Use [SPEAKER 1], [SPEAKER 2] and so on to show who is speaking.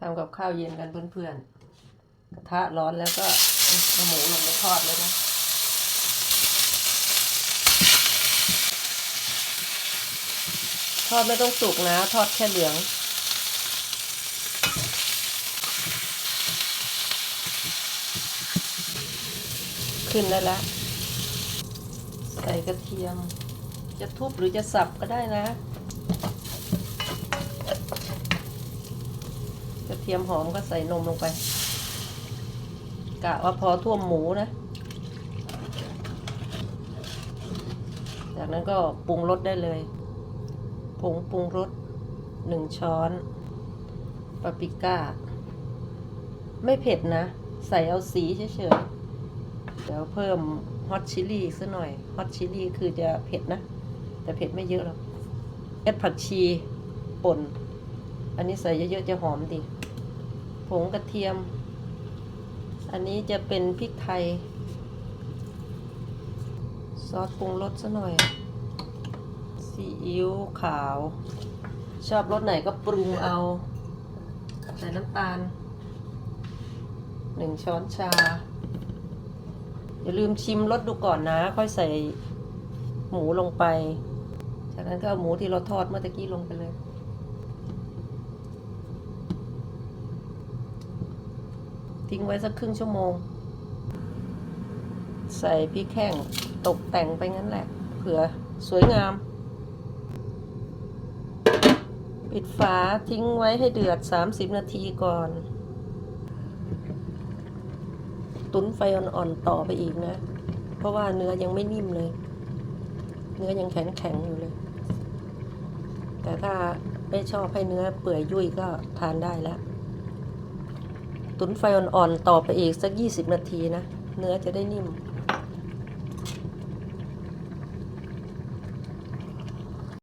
[SPEAKER 1] ทำกับข้าวเย็นกันเพื่อนๆ กระทะร้อนแล้วก็เอาหมูลงไปทอดเลยนะทอดไม่ต้องสุกนะ ทอดแค่เหลือง ขึ้นได้แล้ว ใส่กระเทียม จะทุบหรือจะสับก็ได้นะ กระ เทียมหอมก็ใส่นมลงไป กะว่าพอท่วมหมูนะ จากนั้นก็ปรุงรสได้เลยผงปรุงรสหนึ่งช้อนปาปริก้า ไม่เผ็ดนะ ใส่เอาสีเฉยๆ เดี๋ยวเพิ่มฮอตชิลลี่ซะหน่อยฮอตชิลลี่คือจะเผ็ดนะ แต่เผ็ดไม่เยอะหรอกเอ็ดผักชีป่น อันนี้ใส่เยอะๆ จะหอมดี ผงกระเทียม อันนี้จะเป็นพริกไทย ซอสปรุงรสซะหน่อย ซีอิ๊วขาว ชอบรสไหนก็ปรุงเอา ใส่น้ำตาลหนึ่งช้อนชา อย่าลืมชิมรสดูก่อนนะ ค่อยใส่หมูลงไป จากนั้นก็เอาหมูที่เราทอดเมื่อตะกี้ลงไปเลย ทิ้งไว้สักครึ่งชั่วโมง ใส่พริกแห้งตกแต่งไปงั้นแหละ เผื่อสวยงาม ปิดฝาทิ้งไว้ให้เดือด 30 นาทีก่อน ตุ้นไฟอ่อนๆต่อไปอีกนะ เพราะว่าเนื้อยังไม่นิ่มเลย เนื้อยังแข็งๆอยู่เลย แต่ถ้าไม่ชอบให้เนื้อเปื่อยยุ่ยก็ทานได้แล้ว ตุ๋นไฟอ่อนๆต่อไปอีกสัก 20 นาทีนะ เนื้อจะได้นิ่ม